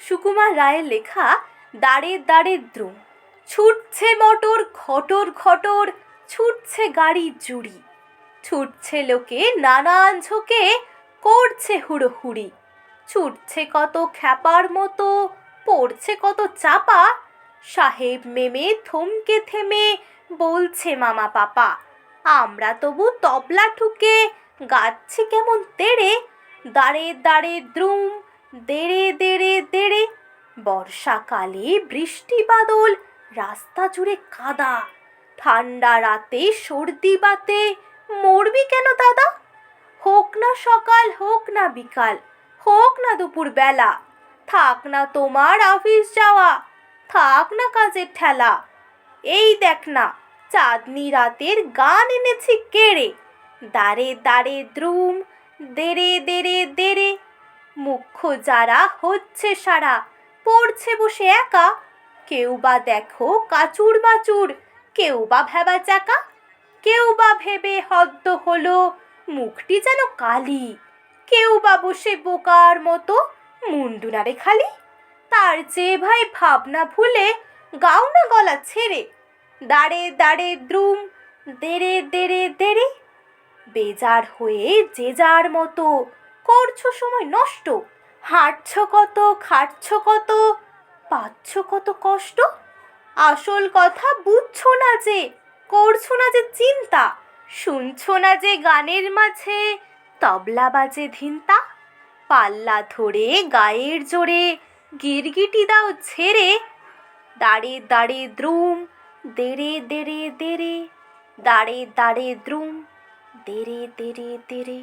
সুকুমার রায়ের লেখা দাঁড়ে দাঁড়ে দ্রুম। ছুটছে মোটর খটর খটর ছুটছে গাড়ি জুড়ি। ছুটছে লোকে নানান ঝোঁকে, করছে হুড়োহুড়ি। ছুটছে কত খ্যাপার মতো, পড়ছে কত চাপা। সাহেব মেমে, থমকে থেমে বলছে মামা পাপা, আমরা তবু তবলা ঠুকে, গাচ্ছি কেমন তেড়ে। দাঁড়ে দাঁড়ে দ্রুম দেড়ে দেড়ে দেড়ে। বর্ষাকালে বৃষ্টি বাদল, রাস্তা জুড়ে কাদা। ঠান্ডা রাতে সর্দি বাতে। মরবি কেন দাদা? হোক না সকাল, হোক না বিকাল, হোক না দুপুর বেলা। থাক না তোমার অফিস যাওয়া, থাক না কাজের ঠেলা। এই দেখ না, চাঁদনি রাতের গান এনেছি কেড়ে দাঁড়ে দাঁড়ে, দ্রুম দেরে দেরে দেরে মুখ্য যারা হচ্ছে সারা, পড়ছে বসে একা। কেউ বা দেখো কাচুর বাচুর, কেউ বা ভেবা চাকা, কেউ বা ভেবে হদ্দ হলো, মুখটি যেন কালি। কেউ বা বসে বোকার মতো, মুন্ডু নাড়ে খালি। তার যে ভাই ভাবনা ভুলে গাও না গলা ছেড়ে। দাঁড়ে দাঁড়ে দ্রুম দেরে দেরে দেরে বেজার হয়ে যে যার মতো। করছ সময় নষ্ট? হাঁটছ কত, খাটছ কত, পাচ্ছ কত কষ্ট? আসল কথা বুঝছ না যে, করছ না যে চিন্তা, শুনছো না যে গানের মাঝে তবলা বাজে ধিনতা? পাল্লা ধরে, গায়ের জোরে, গিরগিটি দাও ছেড়ে, দাঁড়ে দাঁড়ে দ্রুম দেরে দেরে দেরে দাঁড়ে দাঁড়ে দ্রুম দেরে দেরে দেরে